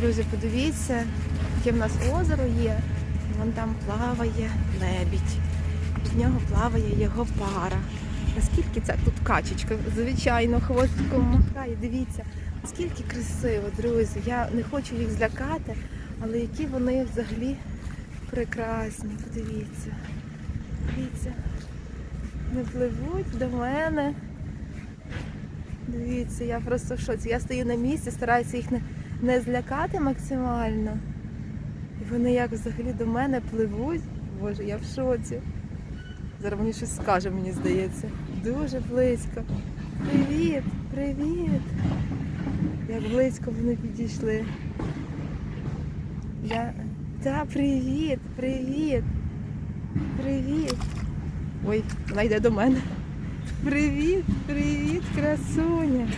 Друзі, подивіться, яке в нас озеро є. Вон там плаває лебідь. Від нього плаває його пара. Наскільки це тут качечка, звичайно, хвостиком махає. Дивіться, наскільки красиво, друзі. Я не хочу їх злякати, але які вони взагалі прекрасні. Подивіться. Дивіться. Не пливуть до мене. Дивіться, я просто в шоці. Я стою на місці, стараюся їх не, не злякати максимально. І вони як взагалі до мене пливуть. Боже, я в шоці. Зараз мені щось скаже, мені здається. Дуже близько. Привіт, привіт. Як близько вони підійшли. Я. Та, привіт, привіт. Привіт. Ой, вона йде до мене. Привіт, привіт, красуня.